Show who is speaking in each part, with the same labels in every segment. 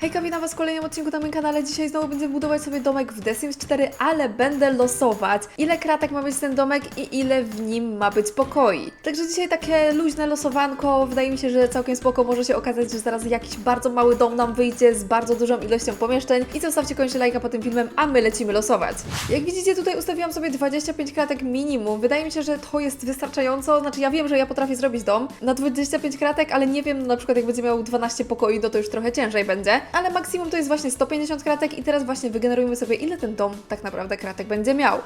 Speaker 1: Hejka, witam was w kolejnym odcinku na moim kanale. Dzisiaj znowu będziemy budować sobie domek w The Sims 4, ale będę losować, ile kratek ma być ten domek i ile w nim ma być pokoi. Także dzisiaj takie luźne losowanko. Wydaje mi się, że całkiem spoko może się okazać, że zaraz jakiś bardzo mały dom nam wyjdzie z bardzo dużą ilością pomieszczeń. I zostawcie koniecznie lajka pod tym filmem, a my lecimy losować. Jak widzicie, tutaj ustawiłam sobie 25 kratek minimum. Wydaje mi się, że to jest wystarczająco. Znaczy, ja wiem, że ja potrafię zrobić dom na 25 kratek, ale nie wiem, na przykład jak będzie miał 12 pokoi, no to już trochę ciężej będzie. Ale maksimum to jest właśnie 150 kratek i teraz właśnie wygenerujmy sobie, ile ten dom tak naprawdę kratek będzie miał.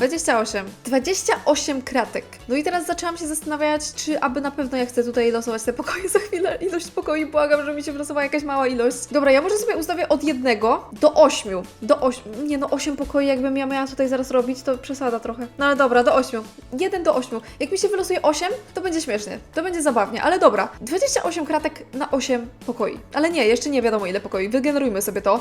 Speaker 1: 28. 28 kratek. No i teraz zaczęłam się zastanawiać, czy aby na pewno ja chcę tutaj losować te pokoje za chwilę. Ilość pokoi, błagam, że mi się wylosowała jakaś mała ilość. Dobra, ja może sobie ustawię od jednego do 8. Do 8. Nie no, 8 pokoi jakbym ja miała tutaj zaraz robić, to przesada trochę. No ale dobra, do 8. 1 do 8. Jak mi się wylosuje 8, to będzie śmiesznie. To będzie zabawnie, ale dobra. 28 kratek na 8 pokoi. Ale nie, jeszcze nie wiadomo ile pokoi. Wygenerujmy sobie to.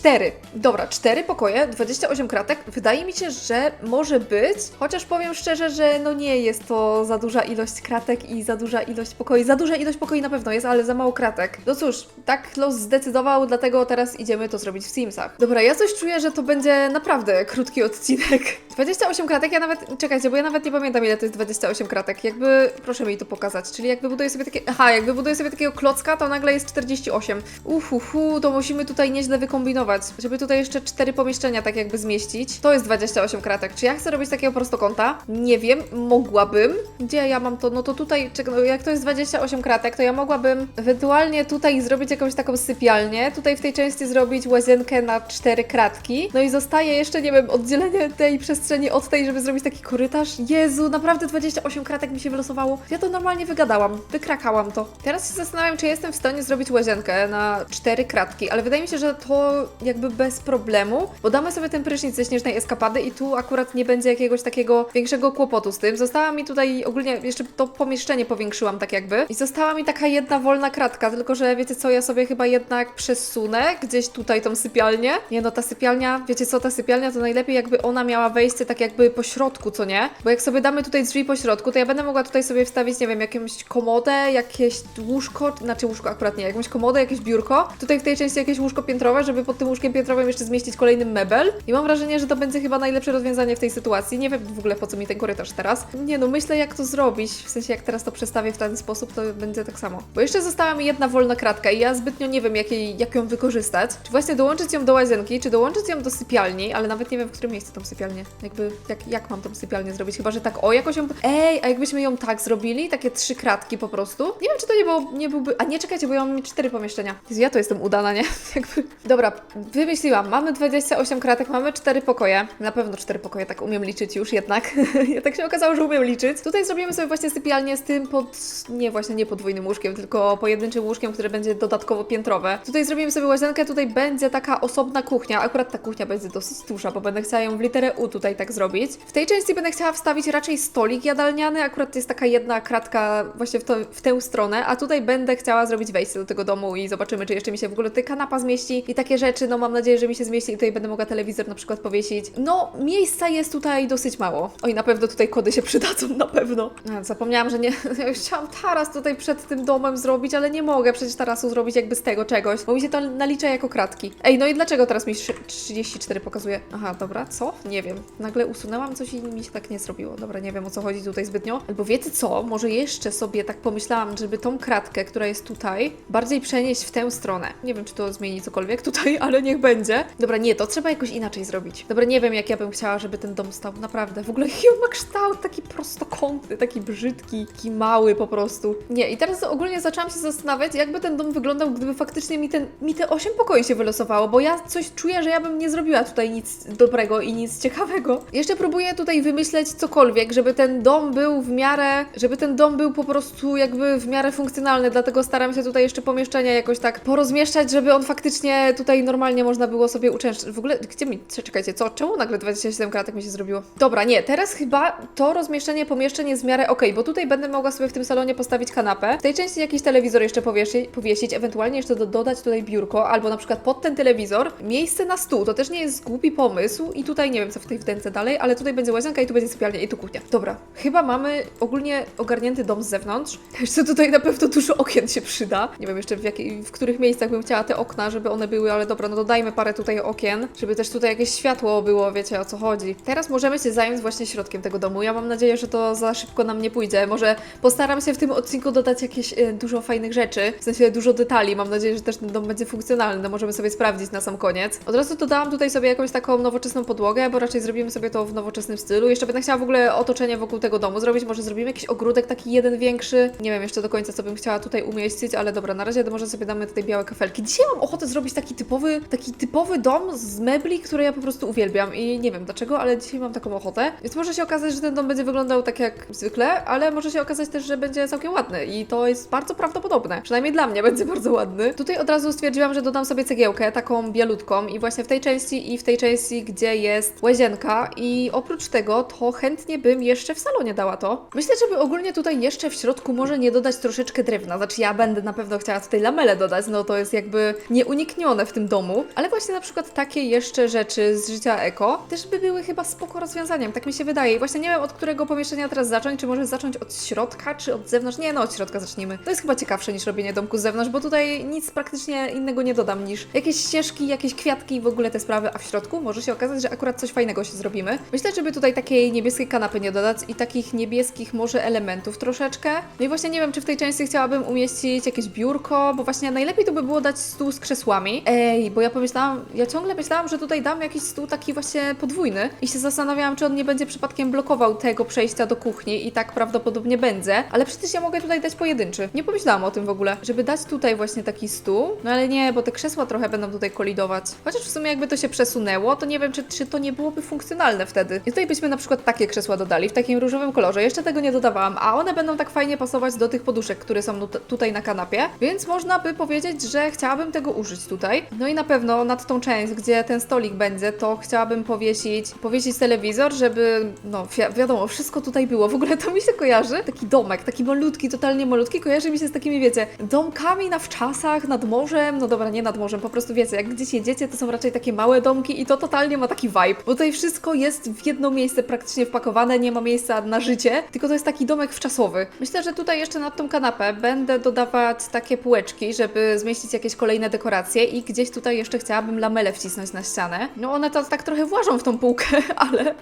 Speaker 1: 4. Dobra, 4 pokoje, 28 kratek. Wydaje mi się, że może być, chociaż powiem szczerze, że no nie jest to za duża ilość kratek i za duża ilość pokoi. Za duża ilość pokoi na pewno jest, ale za mało kratek. No cóż, tak los zdecydował, dlatego teraz idziemy to zrobić w Simsach. Dobra, ja coś czuję, że to będzie naprawdę krótki odcinek. 28 kratek, ja nawet, czekajcie, bo ja nawet nie pamiętam ile to jest 28 kratek. Jakby, proszę mi tu pokazać, czyli jakby buduję sobie takie, aha, jakby buduję sobie takiego klocka, to nagle jest 48. Uhuhu, to musimy tutaj nieźle wykombinować, żeby tutaj jeszcze cztery pomieszczenia tak jakby zmieścić. To jest 28 kratek. Czy ja chcę robić takiego prostokąta? Nie wiem, mogłabym. Gdzie ja mam to? No to tutaj, no jak to jest 28 kratek, to ja mogłabym ewentualnie tutaj zrobić jakąś taką sypialnię, tutaj w tej części zrobić łazienkę na cztery kratki, no i zostaje jeszcze, nie wiem, oddzielenie tej przestrzeni od tej, żeby zrobić taki korytarz. Jezu, naprawdę 28 kratek mi się wylosowało. Ja to normalnie wygadałam, wykrakałam to. Teraz się zastanawiam, czy jestem w stanie zrobić łazienkę na cztery kratki, ale wydaje mi się, że to jakby bez problemu, bo damy sobie ten prysznic ze śnieżnej eskapady i tu akurat nie będzie jakiegoś takiego większego kłopotu z tym. Została mi tutaj ogólnie jeszcze to pomieszczenie powiększyłam tak jakby i została mi taka jedna wolna kratka, tylko że wiecie co, ja sobie chyba jednak przesunę gdzieś tutaj tą sypialnię. Nie no, ta sypialnia, wiecie co, ta sypialnia to najlepiej jakby ona miała wejście tak jakby po środku, co nie? Bo jak sobie damy tutaj drzwi po środku, to ja będę mogła tutaj sobie wstawić, nie wiem, jakąś komodę, jakieś łóżko, znaczy łóżko akurat nie, jakąś komodę, jakieś biurko. Tutaj w tej części jakieś łóżko piętrowe, żeby pod tym łóżkiem piętrowym jeszcze zmieścić kolejny mebel. I mam wrażenie, że to będzie chyba najlepsze rozwiązanie w tej sytuacji. Nie wiem w ogóle po co mi ten korytarz teraz. Nie no, myślę jak to zrobić. W sensie jak teraz to przestawię w ten sposób, to będzie tak samo. Bo jeszcze została mi jedna wolna kratka i ja zbytnio nie wiem jak, jej, jak ją wykorzystać. Czy właśnie dołączyć ją do łazienki, czy dołączyć ją do sypialni, ale nawet nie wiem w którym miejscu tą sypialnię. Jakby, jak, jak mam tą sypialnię zrobić? Chyba, że tak o, jakoś ją... Ej, a jakbyśmy ją tak zrobili, takie trzy kratki po prostu. Nie wiem, czy to nie, było, nie byłby... A nie, czekajcie, bo ja mam cztery pomieszczenia. Jezu, ja to jestem udana, nie? Jakby... Dobra, wymyśliłam. Mamy 28 kratek, mamy cztery pokoje. Na pewno cztery pokoje, tak umiem liczyć już jednak. ja tak się okazało, że umiem liczyć. Tutaj zrobimy sobie właśnie sypialnię z tym pod... Nie, właśnie nie podwójnym łóżkiem, tylko pojedynczym łóżkiem, które będzie dodatkowo piętrowe. Tutaj zrobimy sobie łazienkę, tutaj będzie taka osobna kuchnia. Akurat ta kuchnia będzie dosyć duża, bo będę chciała ją w literę U tutaj tak zrobić. W tej części będę chciała wstawić raczej stolik jadalniany, akurat jest taka jedna kratka właśnie w, to, w tę stronę, a tutaj będę chciała zrobić wejście do tego domu i zobaczymy, czy jeszcze mi się w ogóle tutaj kanapa zmieści i takie rzeczy, no mam nadzieję, że mi się zmieści i tutaj będę mogła telewizor na przykład powiesić. No, miejsca jest tutaj dosyć mało. Oj, na pewno tutaj kody się przydadzą, na pewno. Zapomniałam, że nie, chciałam taras tutaj przed tym domem zrobić, ale nie mogę przecież tarasu zrobić jakby z tego czegoś, bo mi się to nalicza jako kratki. Ej, no i dlaczego teraz mi szy- 34 pokazuje? Aha, dobra, co? Nie wiem. Nagle usunęłam coś i mi się tak nie zrobiło. Dobra, nie wiem o co chodzi tutaj zbytnio. Albo wiecie co? Może jeszcze sobie tak pomyślałam, żeby tą kratkę, która jest tutaj, bardziej przenieść w tę stronę. Nie wiem, czy to zmieni cokolwiek tutaj, ale niech będzie. Dobra, nie, to trzeba jakoś inaczej zrobić. Dobra, nie wiem, jak ja bym chciała, żeby ten dom stał. Naprawdę. W ogóle jaki on ma kształt taki prostokątny, taki brzydki, taki mały po prostu. Nie, i teraz ogólnie zaczęłam się zastanawiać, jakby ten dom wyglądał, gdyby faktycznie mi, ten, mi te 8 pokoi się wylosowało, bo ja coś czuję, że ja bym nie zrobiła tutaj nic dobrego i nic ciekawego. Jeszcze próbuję tutaj wymyśleć cokolwiek, żeby ten dom był w miarę, żeby ten dom był po prostu jakby w miarę funkcjonalny, dlatego staram się tutaj jeszcze pomieszczenia jakoś tak porozmieszczać, żeby on faktycznie tutaj normalnie normalnie można było sobie uczęszczać. W ogóle, gdzie mi, cze- czekajcie, co, czemu nagle 27 kratek mi się zrobiło? Dobra, nie, teraz chyba to rozmieszczenie pomieszczeń jest w miarę okej, bo tutaj będę mogła sobie w tym salonie postawić kanapę, w tej części jakiś telewizor jeszcze powiesi, powiesić, ewentualnie jeszcze do, dodać tutaj biurko, albo na przykład pod ten telewizor miejsce na stół, to też nie jest głupi pomysł i tutaj nie wiem co w tej wdęce dalej, ale tutaj będzie łazienka i tu będzie sypialnia i tu kuchnia. Dobra, chyba mamy ogólnie ogarnięty dom z zewnątrz, jeszcze tutaj na pewno dużo okien się przyda, nie wiem jeszcze w, jakiej, w których miejscach bym chciała te okna, żeby one były, ale dobra, no dodajmy parę tutaj okien, żeby też tutaj jakieś światło było, wiecie o co chodzi. Teraz możemy się zająć właśnie środkiem tego domu. Ja mam nadzieję, że to za szybko nam nie pójdzie. Może postaram się w tym odcinku dodać jakieś e, dużo fajnych rzeczy, w sensie dużo detali. Mam nadzieję, że też ten dom będzie funkcjonalny. No możemy sobie sprawdzić na sam koniec. Od razu dodałam tutaj sobie jakąś taką nowoczesną podłogę, bo raczej zrobimy sobie to w nowoczesnym stylu. Jeszcze będę chciała w ogóle otoczenie wokół tego domu zrobić. Może zrobimy jakiś ogródek taki jeden większy. Nie wiem jeszcze do końca, co bym chciała tutaj umieścić, ale dobra, na razie może sobie damy tutaj białe kafelki. Dzisiaj mam ochotę zrobić taki typowy, taki typowy dom z mebli, które ja po prostu uwielbiam i nie wiem dlaczego, ale dzisiaj mam taką ochotę. Więc może się okazać, że ten dom będzie wyglądał tak jak zwykle, ale może się okazać też, że będzie całkiem ładny i to jest bardzo prawdopodobne. Przynajmniej dla mnie będzie bardzo ładny. Tutaj od razu stwierdziłam, że dodam sobie cegiełkę, taką bielutką i właśnie w tej części i w tej części, gdzie jest łazienka i oprócz tego to chętnie bym jeszcze w salonie dała to. Myślę, żeby ogólnie tutaj jeszcze w środku może nie dodać troszeczkę drewna, znaczy ja będę na pewno chciała tutaj lamele dodać, no to jest jakby nieuniknione w tym domu, ale właśnie na przykład takie jeszcze rzeczy z życia eko też by były chyba spoko rozwiązaniem, tak mi się wydaje. I właśnie nie wiem od którego pomieszczenia teraz zacząć, czy może zacząć od środka, czy od zewnątrz? Nie, no od środka zacznijmy. To jest chyba ciekawsze niż robienie domku z zewnątrz, bo tutaj nic praktycznie innego nie dodam niż jakieś ścieżki, jakieś kwiatki i w ogóle te sprawy, a w środku może się okazać, że akurat coś fajnego się zrobimy. Myślę, żeby tutaj takiej niebieskiej kanapy nie dodać i takich niebieskich może elementów troszeczkę. No i właśnie nie wiem, czy w tej części chciałabym umieścić jakieś biurko, bo właśnie najlepiej to by było dać stół z krzesłami. Ej, bo ja pomyślałam, ja ciągle myślałam, że tutaj dam jakiś stół taki właśnie podwójny i się zastanawiałam, czy on nie będzie przypadkiem blokował tego przejścia do kuchni i tak prawdopodobnie będzie, ale przecież ja mogę tutaj dać pojedynczy. Nie pomyślałam o tym w ogóle, żeby dać tutaj właśnie taki stół, no ale nie, bo te krzesła trochę będą tutaj kolidować. Chociaż w sumie jakby to się przesunęło, to nie wiem, czy, czy to nie byłoby funkcjonalne wtedy. I tutaj byśmy na przykład takie krzesła dodali w takim różowym kolorze. Jeszcze tego nie dodawałam, a one będą tak fajnie pasować do tych poduszek, które są tutaj na kanapie, więc można by powiedzieć, że chciałabym tego użyć tutaj. No i na pewno nad tą część, gdzie ten stolik będzie, to chciałabym powiesić, powiesić telewizor, żeby, no wi- wiadomo, wszystko tutaj było. W ogóle to mi się kojarzy. Taki domek, taki malutki, totalnie malutki, kojarzy mi się z takimi, wiecie, domkami na wczasach, nad morzem, no dobra, nie nad morzem, po prostu wiecie, jak gdzieś jedziecie, to są raczej takie małe domki i to totalnie ma taki vibe, bo tutaj wszystko jest w jedno miejsce praktycznie wpakowane, nie ma miejsca na życie, tylko to jest taki domek wczasowy. Myślę, że tutaj jeszcze nad tą kanapę będę dodawać takie półeczki, żeby zmieścić jakieś kolejne dekoracje i gdzieś tutaj jeszcze chciałabym lamele wcisnąć na ścianę. No one to tak trochę włażą w tą półkę, ale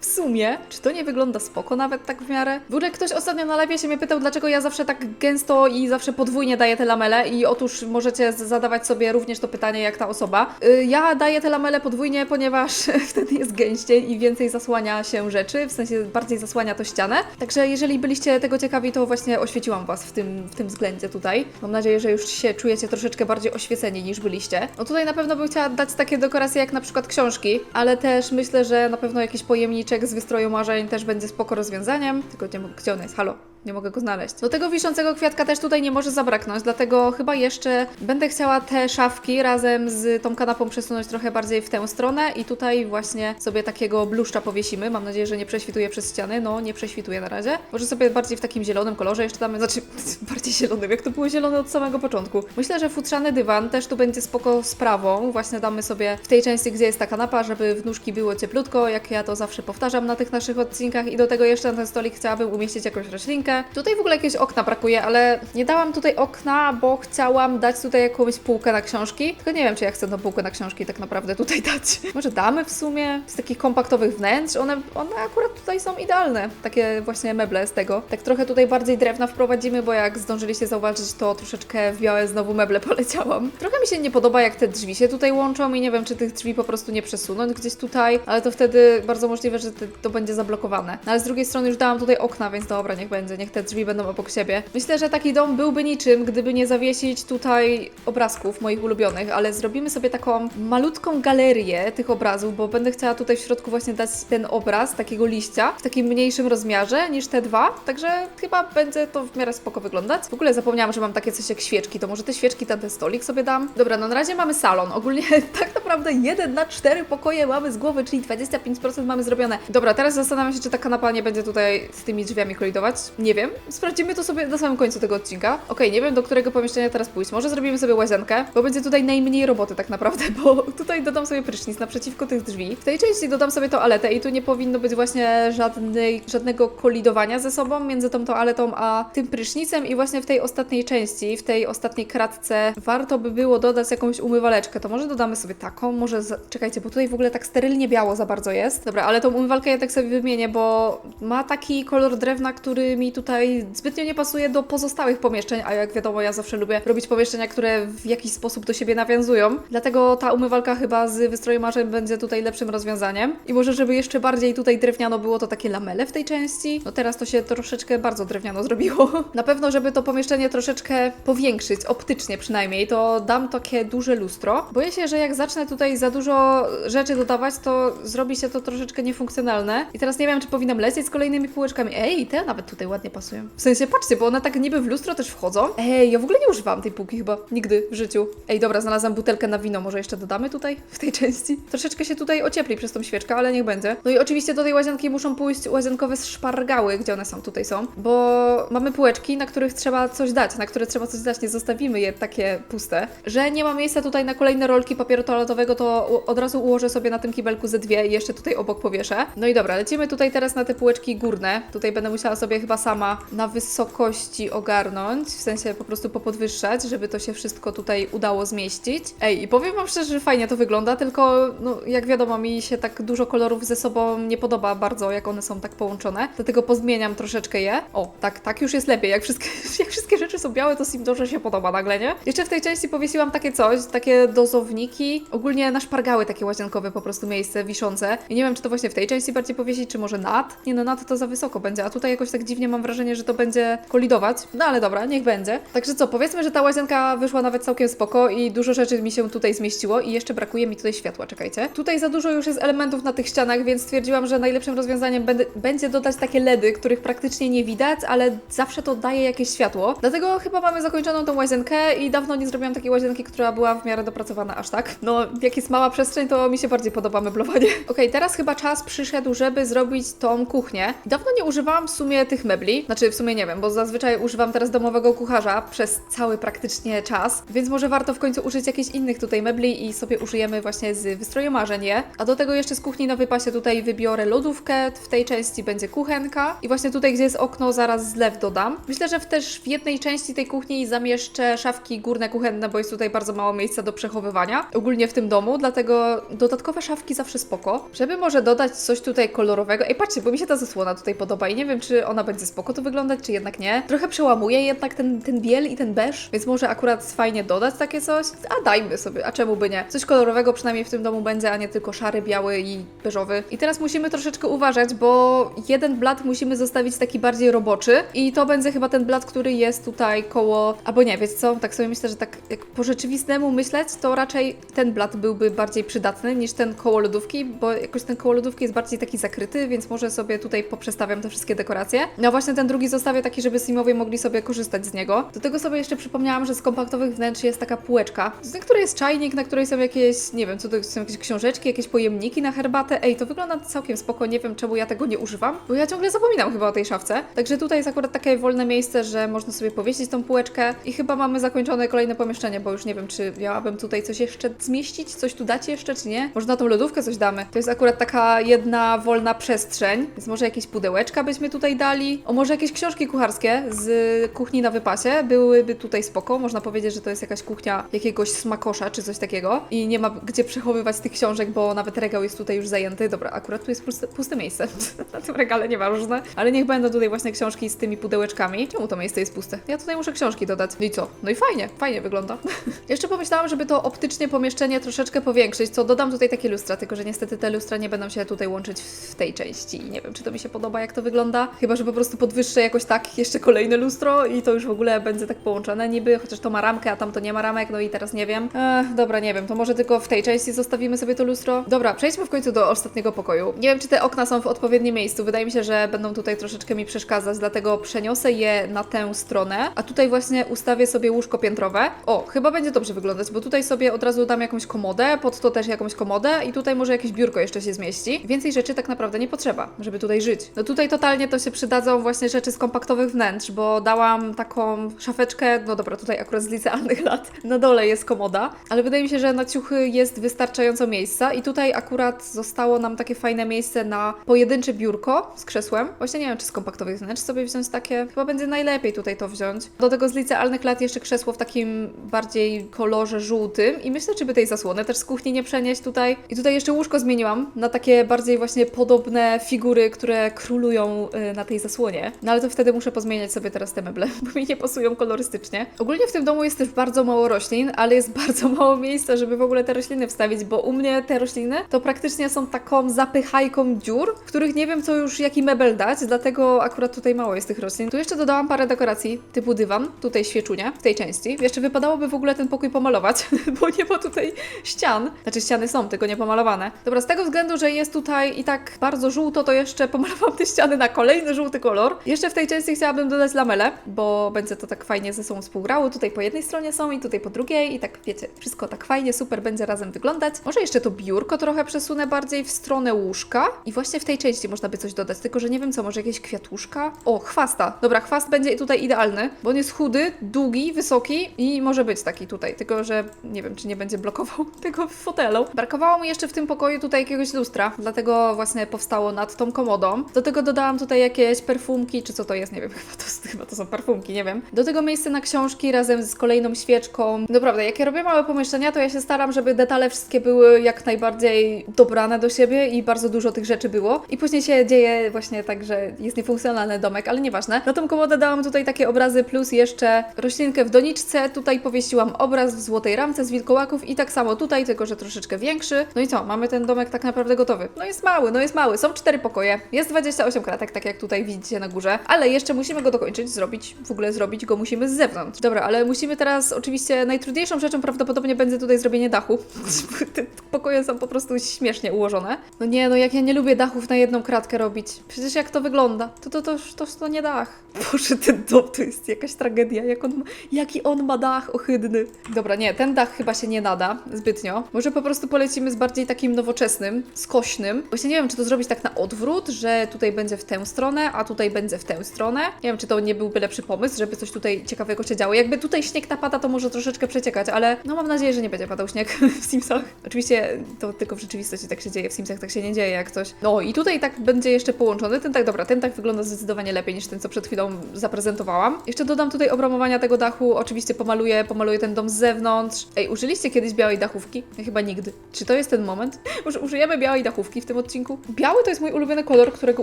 Speaker 1: w sumie, czy to nie wygląda spoko nawet tak w miarę? W ogóle ktoś ostatnio na live się mnie pytał, dlaczego ja zawsze tak gęsto i zawsze podwójnie daję te lamele i otóż możecie zadawać sobie również to pytanie jak ta osoba. Y, Ja daję te lamele podwójnie, ponieważ wtedy jest gęściej i więcej zasłania się rzeczy, w sensie bardziej zasłania to ścianę. Także jeżeli byliście tego ciekawi, to właśnie oświeciłam Was w tym, w tym względzie tutaj. Mam nadzieję, że już się czujecie troszeczkę bardziej oświeceni niż byliście. No tutaj na pewno bym chciała dać takie dekoracje jak na przykład książki, ale też myślę, że na pewno jakiś pojemniczek z wystroju marzeń też będzie spoko rozwiązaniem. Tylko nie gdzie on jest? Halo? Nie mogę go znaleźć. Do tego wiszącego kwiatka też tutaj nie może zabraknąć, dlatego chyba jeszcze będę chciała te szafki razem z tą kanapą przesunąć trochę bardziej w tę stronę i tutaj właśnie sobie takiego bluszcza powiesimy. Mam nadzieję, że nie prześwituje przez ściany. No, nie prześwituje na razie. Może sobie bardziej w takim zielonym kolorze jeszcze damy, znaczy bardziej zielonym, jak to było zielone od samego początku. Myślę, że futrzany dywan też tu będzie spoko sprawą. Właśnie damy sobie w tej części, gdzie jest ta kanapa, żeby w nóżki było cieplutko, jak ja to zawsze powtarzam na tych naszych odcinkach i do tego jeszcze na ten stolik chciałabym umieścić jakąś roślinkę. Tutaj w ogóle jakieś okna brakuje, ale nie dałam tutaj okna, bo chciałam dać tutaj jakąś półkę na książki. Tylko nie wiem, czy ja chcę tą półkę na książki tak naprawdę tutaj dać. Może damy w sumie z takich kompaktowych wnętrz. One, one akurat tutaj są idealne. Takie właśnie meble z tego. Tak trochę tutaj bardziej drewna wprowadzimy, bo jak zdążyliście zauważyć, to troszeczkę w białe znowu meble poleciałam. Trochę mi się nie podoba, jak te drzwi się tutaj łączą i nie wiem, czy tych drzwi po prostu nie przesunąć gdzieś tutaj, ale to wtedy bardzo możliwe, że to będzie zablokowane. No ale z drugiej strony już dałam tutaj okna, więc dobra, niech będzie, niech niech te drzwi będą obok siebie. Myślę, że taki dom byłby niczym, gdyby nie zawiesić tutaj obrazków moich ulubionych, ale zrobimy sobie taką malutką galerię tych obrazów, bo będę chciała tutaj w środku właśnie dać ten obraz takiego liścia w takim mniejszym rozmiarze niż te dwa, także chyba będzie to w miarę spoko wyglądać. W ogóle zapomniałam, że mam takie coś jak świeczki, to może te świeczki ten stolik sobie dam. Dobra, no na razie mamy salon. Ogólnie tak naprawdę jeden na cztery pokoje mamy z głowy, czyli 25% mamy zrobione. Dobra, teraz zastanawiam się, czy ta kanapa nie będzie tutaj z tymi drzwiami kolidować. Nie wiem. Sprawdzimy to sobie na samym końcu tego odcinka. Okej, nie wiem do którego pomieszczenia teraz pójść. Może zrobimy sobie łazienkę, bo będzie tutaj najmniej roboty tak naprawdę, bo tutaj dodam sobie prysznic naprzeciwko tych drzwi. W tej części dodam sobie toaletę i tu nie powinno być właśnie żadnej, żadnego kolidowania ze sobą między tą toaletą a tym prysznicem i właśnie w tej ostatniej części, w tej ostatniej kratce warto by było dodać jakąś umywaleczkę. To może dodamy sobie taką, może za... czekajcie, bo tutaj w ogóle tak sterylnie biało za bardzo jest. Dobra, ale tą umywalkę ja tak sobie wymienię, bo ma taki kolor drewna, który mi tutaj zbytnio nie pasuje do pozostałych pomieszczeń, a jak wiadomo, ja zawsze lubię robić pomieszczenia, które w jakiś sposób do siebie nawiązują. Dlatego ta umywalka chyba z wystroju marzeń będzie tutaj lepszym rozwiązaniem. I może, żeby jeszcze bardziej tutaj drewniano było, to takie lamele w tej części. No teraz to się troszeczkę bardzo drewniano zrobiło. Na pewno, żeby to pomieszczenie troszeczkę powiększyć, optycznie przynajmniej, to dam takie duże lustro. Boję się, że jak zacznę tutaj za dużo rzeczy dodawać, to zrobi się to troszeczkę niefunkcjonalne. I teraz nie wiem, czy powinnam lecieć z kolejnymi półeczkami. Ej, te nawet tutaj ładnie pasują. W sensie, patrzcie, bo one tak niby w lustro też wchodzą. Ej, ja w ogóle nie używałam tej półki chyba nigdy w życiu. Ej, dobra, znalazłam butelkę na wino, może jeszcze dodamy tutaj, w tej części? Troszeczkę się tutaj ociepli przez tą świeczkę, ale niech będzie. No i oczywiście do tej łazienki muszą pójść łazienkowe szpargały, gdzie one są, tutaj są, bo mamy półeczki, na których trzeba coś dać, na które trzeba coś dać, nie zostawimy je takie puste. Że nie ma miejsca tutaj na kolejne rolki papieru toaletowego, to od razu ułożę sobie na tym kibelku ze dwie i jeszcze tutaj obok powieszę. No i dobra, lecimy tutaj teraz na te półeczki górne. Tutaj będę musiała sobie chyba sama na wysokości ogarnąć, w sensie po prostu popodwyższać, żeby to się wszystko tutaj udało zmieścić. Ej, i powiem Wam szczerze, że fajnie to wygląda, tylko no, jak wiadomo, mi się tak dużo kolorów ze sobą nie podoba bardzo, jak one są tak połączone, dlatego pozmieniam troszeczkę je. O, tak, tak już jest lepiej, jak wszystkie, jak wszystkie rzeczy są białe, to Simdorze się podoba nagle, nie? Jeszcze w tej części powiesiłam takie coś, takie dozowniki, ogólnie na szpargały takie łazienkowe po prostu miejsce wiszące. I nie wiem, czy to właśnie w tej części bardziej powiesić, czy może nad? Nie no, nad to za wysoko będzie, a tutaj jakoś tak dziwnie mam wrażenie, że to będzie kolidować. No ale dobra, niech będzie. Także co, powiedzmy, że ta łazienka wyszła nawet całkiem spoko i dużo rzeczy mi się tutaj zmieściło i jeszcze brakuje mi tutaj światła, czekajcie. Tutaj za dużo już jest elementów na tych ścianach, więc stwierdziłam, że najlepszym rozwiązaniem będzie dodać takie LEDy, których praktycznie nie widać, ale zawsze to daje jakieś światło. Dlatego chyba mamy zakończoną tą łazienkę i dawno nie zrobiłam takiej łazienki, która była w miarę dopracowana aż tak. No, jak jest mała przestrzeń, to mi się bardziej podoba meblowanie. Okej, teraz chyba czas przyszedł, żeby zrobić tą kuchnię. Dawno nie używałam w sumie tych mebli, znaczy w sumie nie wiem, bo zazwyczaj używam teraz domowego kucharza przez cały praktycznie czas, więc może warto w końcu użyć jakichś innych tutaj mebli i sobie użyjemy właśnie z wystroju marzeń je. A do tego jeszcze z kuchni na wypasie tutaj wybiorę lodówkę, w tej części będzie kuchenka i właśnie tutaj, gdzie jest okno, zaraz zlew dodam. Myślę, że też w jednej części tej kuchni zamieszczę szafki górne kuchenne, bo jest tutaj bardzo mało miejsca do przechowywania, ogólnie w tym domu, dlatego dodatkowe szafki zawsze spoko. Żeby może dodać coś tutaj kolorowego. Ej, patrzcie, bo mi się ta zasłona tutaj podoba i nie wiem, czy ona będzie spoko tu wyglądać, czy jednak nie. Trochę przełamuje jednak ten, ten biel i ten beż, więc może akurat fajnie dodać takie coś. A dajmy sobie, a czemu by nie? Coś kolorowego przynajmniej w tym domu będzie, a nie tylko szary, biały i beżowy. I teraz musimy troszeczkę uważać, bo jeden blat musimy zostawić taki bardziej roboczy i to będzie chyba ten blat, który jest tutaj koło, albo nie, wiecie co, tak sobie myślę, że tak jak po rzeczywistemu myśleć, to raczej ten blat byłby bardziej przydatny niż ten koło lodówki, bo jakoś ten koło lodówki jest bardziej taki zakryty, więc może sobie tutaj poprzestawiam te wszystkie dekoracje. No właśnie ten drugi zostawię taki, żeby simowie mogli sobie korzystać z niego. Do tego sobie jeszcze przypomniałam, że z kompaktowych wnętrz jest taka półeczka, na której jest czajnik, na której są jakieś, nie wiem, co to są jakieś książeczki, jakieś pojemniki na herbatę. Ej, to wygląda całkiem spoko, nie wiem czemu ja tego nie używam, bo ja ciągle zapominam chyba o tej szafce. Także tutaj jest akurat takie wolne miejsce, że można sobie powiesić tą półeczkę i chyba mamy zakończone kolejne pomieszczenie, bo już nie wiem, czy miałabym tutaj coś jeszcze zmieścić, coś tu dać jeszcze, czy nie. Może na tą lodówkę coś damy. To jest akurat taka jedna wolna przestrzeń, więc może jakieś pudełeczka byśmy tutaj dali. O, może jakieś książki kucharskie z kuchni na wypasie byłyby tutaj spoko. Można powiedzieć, że to jest jakaś kuchnia jakiegoś smakosza, czy coś takiego. I nie ma gdzie przechowywać tych książek, bo nawet regał jest tutaj już zajęty. Dobra, akurat tu jest puste, puste miejsce. na tym regale nieważne. Ale niech będą tutaj właśnie książki z tymi pudełeczkami. Czemu to miejsce jest puste? Ja tutaj muszę książki dodać. No i co? No i fajnie, fajnie wygląda. Jeszcze pomyślałam, żeby to optycznie pomieszczenie troszeczkę powiększyć, co dodam tutaj takie lustra, tylko że niestety te lustra nie będą się tutaj łączyć w tej części nie wiem, czy to mi się podoba, jak to wygląda. Chyba, że po prostu podwyższę jakoś tak jeszcze kolejne lustro i to już w ogóle będzie tak połączone niby, chociaż to ma ramkę, a tam to nie ma ramek, no i teraz nie wiem. Ech, dobra, nie wiem, to może tylko w tej części zostawimy sobie to lustro. Dobra, przejdźmy w końcu do ostatniego pokoju. Nie wiem, czy te okna są w odpowiednim miejscu. Wydaje mi się, że będą tutaj troszeczkę mi przeszkadzać, dlatego przeniosę je na tę stronę, a tutaj właśnie ustawię sobie łóżko piętrowe. O, chyba będzie dobrze wyglądać, bo tutaj sobie od razu dam jakąś komodę, pod to też jakąś komodę i tutaj może jakieś biurko jeszcze się zmieści. Więcej rzeczy tak naprawdę nie potrzeba, żeby tutaj żyć. No tutaj totalnie to się przydadzą właśnie rzeczy z kompaktowych wnętrz, bo dałam taką szafeczkę, no dobra, tutaj akurat z licealnych lat, na dole jest komoda, ale wydaje mi się, że na ciuchy jest wystarczająco miejsca i tutaj akurat zostało nam takie fajne miejsce na pojedyncze biurko z krzesłem. Właśnie nie wiem, czy z kompaktowych wnętrz sobie wziąć takie, chyba będzie najlepiej tutaj to wziąć. Do tego z licealnych lat jeszcze krzesło w takim bardziej kolorze żółtym i myślę, czy by tej zasłony też z kuchni nie przenieść tutaj. I tutaj jeszcze łóżko zmieniłam na takie bardziej właśnie podobne figury, które królują y, na tej zasłonie. No ale to wtedy muszę pozmieniać sobie teraz te meble, bo mi nie pasują kolorystycznie. Ogólnie w tym domu jest też bardzo mało roślin, ale jest bardzo mało miejsca, żeby w ogóle te rośliny wstawić, bo u mnie te rośliny to praktycznie są taką zapychajką dziur, w których nie wiem co już jaki mebel dać, dlatego akurat tutaj mało jest tych roślin. Tu jeszcze dodałam parę dekoracji, typu dywan, tutaj świeczunia w tej części. Jeszcze wypadałoby w ogóle ten pokój pomalować, bo nie ma tutaj ścian. Znaczy ściany są, tylko nie pomalowane. Dobra, z tego względu, że jest tutaj i tak bardzo żółto, to jeszcze pomalowałam te ściany na kolejny żółty kolor. Jeszcze w tej części chciałabym dodać lamele, bo będzie to tak fajnie ze sobą współgrało. Tutaj po jednej stronie są i tutaj po drugiej i tak wiecie, wszystko tak fajnie, super będzie razem wyglądać. Może jeszcze to biurko trochę przesunę bardziej w stronę łóżka i właśnie w tej części można by coś dodać, tylko że nie wiem co, może jakieś kwiatuszka? O, chwasta. Dobra, chwast będzie tutaj idealny, bo on jest chudy, długi, wysoki i może być taki tutaj, tylko że nie wiem, czy nie będzie blokował tego fotelu. Brakowało mi jeszcze w tym pokoju tutaj jakiegoś lustra, dlatego właśnie powstało nad tą komodą. Do tego dodałam tutaj jakieś perfumki, czy co to jest, nie wiem, chyba to, chyba to są perfumki, nie wiem. Do tego miejsce na książki razem z kolejną świeczką. Naprawdę, jak ja robię małe pomieszczenia, to ja się staram, żeby detale wszystkie były jak najbardziej dobrane do siebie i bardzo dużo tych rzeczy było. I później się dzieje właśnie tak, że jest niefunkcjonalny domek, ale nieważne. Na tą komodę dałam tutaj takie obrazy, plus jeszcze roślinkę w doniczce. Tutaj powiesiłam obraz w złotej ramce z wilkołaków i tak samo tutaj, tylko że troszeczkę większy. No i co, mamy ten domek tak naprawdę gotowy. No jest mały, no jest mały. Są cztery pokoje, jest 28 kratek, tak jak tutaj widzicie na górze, ale jeszcze musimy go dokończyć, zrobić, w ogóle zrobić go musimy z zewnątrz. Dobra, ale musimy teraz, oczywiście najtrudniejszą rzeczą prawdopodobnie będzie tutaj zrobienie dachu. Te pokoje są po prostu śmiesznie ułożone. No nie, no jak ja nie lubię dachów na jedną kratkę robić. Przecież jak to wygląda? To to, to, to, to nie dach. Boże, ten dom to jest jakaś tragedia. Jak on, jaki on ma dach ohydny. Dobra, nie, ten dach chyba się nie nada zbytnio. Może po prostu polecimy z bardziej takim nowoczesnym, skośnym. Właśnie nie wiem, czy to zrobić tak na odwrót, że tutaj będzie w tę stronę, a tutaj będzie w tę stronę. Nie wiem, czy to nie byłby lepszy pomysł, żeby coś tutaj ciekawego się działo. Jakby tutaj śnieg napada, to może troszeczkę przeciekać, ale no mam nadzieję, że nie będzie padał śnieg w Simsach. Oczywiście to tylko w rzeczywistości tak się dzieje, w Simsach tak się nie dzieje jak coś. No i tutaj tak będzie jeszcze połączony. Ten tak, dobra, ten tak wygląda zdecydowanie lepiej niż ten, co przed chwilą zaprezentowałam. Jeszcze dodam tutaj obramowania tego dachu, oczywiście pomaluję, pomaluję ten dom z zewnątrz. Ej, użyliście kiedyś białej dachówki? Ja chyba nigdy. Czy to jest ten moment? Może użyjemy białej dachówki w tym odcinku? Biały to jest mój ulubiony kolor, którego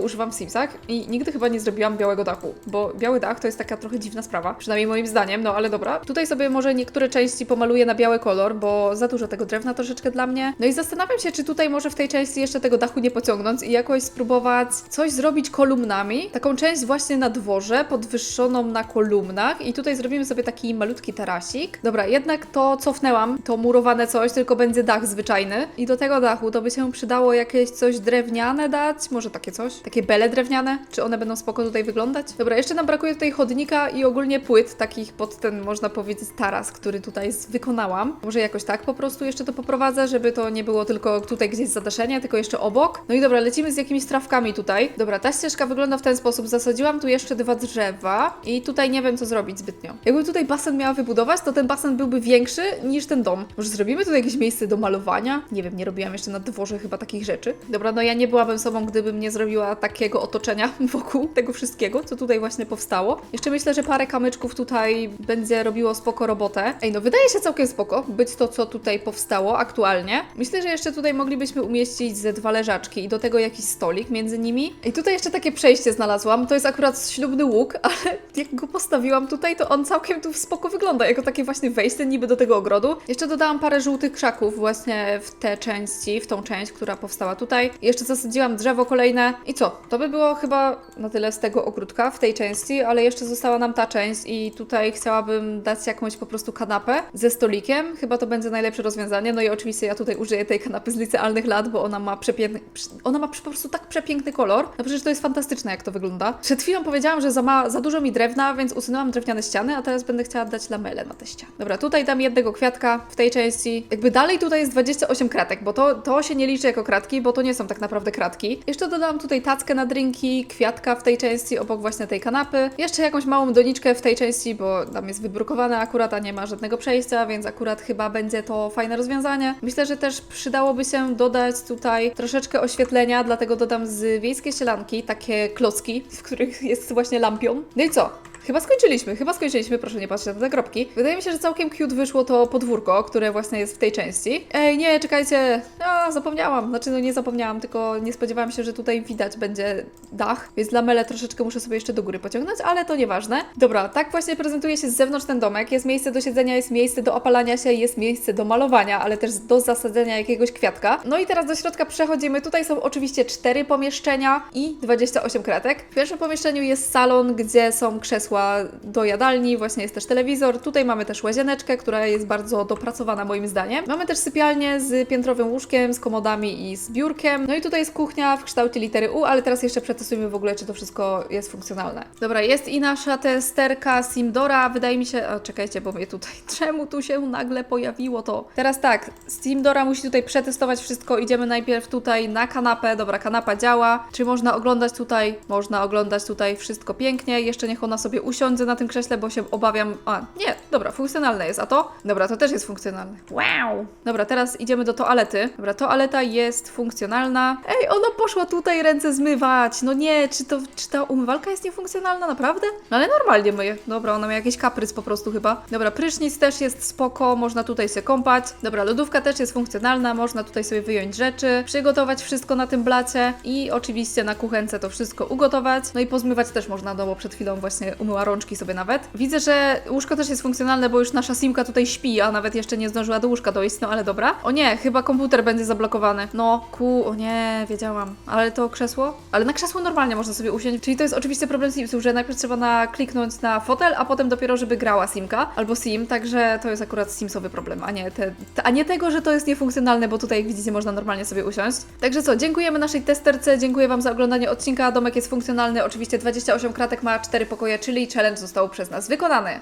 Speaker 1: używam w Simsach i nigdy chyba nie zrobiłam białego dachu, bo biały dach to jest taka trochę dziwna sprawa, przynajmniej moim zdaniem, no ale dobra. Tutaj sobie może niektóre części pomaluję na biały kolor, bo za dużo tego drewna troszeczkę dla mnie. No i zastanawiam się, czy tutaj może w tej części jeszcze tego dachu nie pociągnąć i jakoś spróbować coś zrobić kolumnami. Taką część właśnie na dworze, podwyższoną na kolumnach i tutaj zrobimy sobie taki malutki tarasik. Dobra, jednak to cofnęłam, to murowane coś, tylko będzie dach zwyczajny i do tego dachu to by się przydało jakieś coś drewniane dać, może takie coś, takie bele drewniane, czy one będą spoko tutaj wyglądać? Dobra, jeszcze nam brakuje tutaj chodnika i ogólnie płyt, takich pod ten, można powiedzieć, taras, który tutaj wykonałam. Może jakoś tak po prostu jeszcze to poprowadzę, żeby to nie było tylko tutaj gdzieś zadaszenie, tylko jeszcze obok. No i dobra, lecimy z jakimiś trawkami tutaj. Dobra, ta ścieżka wygląda w ten sposób. Zasadziłam tu jeszcze dwa drzewa i tutaj nie wiem, co zrobić zbytnio. Jakbym tutaj basen miała wybudować, to ten basen byłby większy niż ten dom. Może zrobimy tutaj jakieś miejsce do malowania? Nie wiem, nie robiłam jeszcze na dworze chyba takich rzeczy. Dobra, no ja nie byłabym sobą, gdybym nie zrobiła takiego otoczenia wokół tego wszystkiego, co tutaj właśnie powstało. Jeszcze myślę, że parę kamyczków tutaj będzie robiło spoko robotę. Ej, no wydaje się całkiem spoko być to, co tutaj powstało aktualnie. Myślę, że jeszcze tutaj moglibyśmy umieścić ze dwa leżaczki i do tego jakiś stolik między nimi. I tutaj jeszcze takie przejście znalazłam. To jest akurat ślubny łuk, ale jak go postawiłam tutaj, to on całkiem tu spoko wygląda, jako takie właśnie wejście niby do tego ogrodu. Jeszcze dodałam parę żółtych krzaków właśnie w te części, w tą część, która powstała tutaj. Jeszcze zasadziłam drzewo kolejne. I co? To by było chyba na tyle z tego ogródka w tej części, ale jeszcze została nam ta część i tutaj chciałabym dać jakąś po prostu kanapę ze stolikiem. Chyba to będzie najlepsze rozwiązanie. No i oczywiście ja tutaj użyję tej kanapy z licealnych lat, bo ona ma przepiękny, ona ma po prostu tak przepiękny kolor. No przecież to jest fantastyczne, jak to wygląda. Przed chwilą powiedziałam, że za, ma, za dużo mi drewna, więc usunęłam drewniane ściany, a teraz będę chciała dać lamele na te ściany. Dobra, tutaj dam jednego kwiatka w tej części. Jakby dalej tutaj jest 28 kratek, bo to, to się nie liczy jako kratki, bo to nie są tak naprawdę kratki. Jeszcze dodałam tutaj tackę na drinki, kwiatka w tej części obok właśnie tej kanapy. Jeszcze jakąś małą doniczkę w tej części, bo tam jest wybrukowane akurat, a nie ma żadnego przejścia, więc akurat chyba będzie to fajne rozwiązanie. Myślę, że też przydałoby się dodać tutaj troszeczkę oświetlenia, dlatego dodam z wiejskiej sielanki takie klocki, w których jest właśnie lampion. No i co? Chyba skończyliśmy, chyba skończyliśmy, proszę nie patrzeć na te zagrobki. Wydaje mi się, że całkiem cute wyszło to podwórko, które właśnie jest w tej części. Ej, nie, czekajcie, a, zapomniałam, znaczy no nie zapomniałam, tylko nie spodziewałam się, że tutaj widać będzie dach, więc lamele troszeczkę muszę sobie jeszcze do góry pociągnąć, ale to nieważne. Dobra, tak właśnie prezentuje się z zewnątrz ten domek, jest miejsce do siedzenia, jest miejsce do opalania się, jest miejsce do malowania, ale też do zasadzenia jakiegoś kwiatka. No i teraz do środka przechodzimy, tutaj są oczywiście cztery pomieszczenia i 28 kratek. W pierwszym pomieszczeniu jest salon, gdzie są krzesła do jadalni, właśnie jest też telewizor. Tutaj mamy też łazieneczkę, która jest bardzo dopracowana moim zdaniem. Mamy też sypialnię z piętrowym łóżkiem, z komodami i z biurkiem. No i tutaj jest kuchnia w kształcie litery U, ale teraz jeszcze przetestujmy w ogóle, czy to wszystko jest funkcjonalne. Dobra, jest i nasza testerka Simdora. Wydaje mi się... O, czekajcie, bo mnie tutaj... Czemu tu się nagle pojawiło to? Teraz tak, Simdora musi tutaj przetestować wszystko. Idziemy najpierw tutaj na kanapę. Dobra, kanapa działa. Czy można oglądać tutaj? Można oglądać tutaj wszystko pięknie. Jeszcze niech ona sobie usiądzie na tym krześle, bo się obawiam... A, nie, dobra, funkcjonalne jest. A to? Dobra, to też jest funkcjonalne. Wow! Dobra, teraz idziemy do toalety. Dobra, toaleta jest funkcjonalna. Ej, ona poszła tutaj ręce zmywać. No nie, czy to, czy ta umywalka jest niefunkcjonalna, naprawdę? No ale normalnie myje. Dobra, ona ma jakiś kaprys po prostu chyba. Dobra, prysznic też jest spoko, można tutaj się kąpać. Dobra, lodówka też jest funkcjonalna, można tutaj sobie wyjąć rzeczy, przygotować wszystko na tym blacie i oczywiście na kuchence to wszystko ugotować. No i pozmywać też można, no bo przed chwilą właśnie umyła rączki sobie nawet. Widzę, że łóżko też jest funkcjonalne, bo już nasza simka tutaj śpi, a nawet jeszcze nie zdążyła do łóżka dojść, no ale dobra. O nie, chyba komputer będzie zablokowany. No, ku, o nie, wiedziałam. Ale to krzesło? Ale na krzesło normalnie można sobie usiąść, czyli to jest oczywiście problem Simsów, że najpierw trzeba na, kliknąć na fotel, a potem dopiero, żeby grała Simka albo Sim, także to jest akurat Simsowy problem, a nie, te, a nie tego, że to jest niefunkcjonalne, bo tutaj jak widzicie można normalnie sobie usiąść. Także co, dziękujemy naszej testerce, dziękuję Wam za oglądanie odcinka, domek jest funkcjonalny, oczywiście 28 kratek ma 4 pokoje, czyli challenge został przez nas wykonany.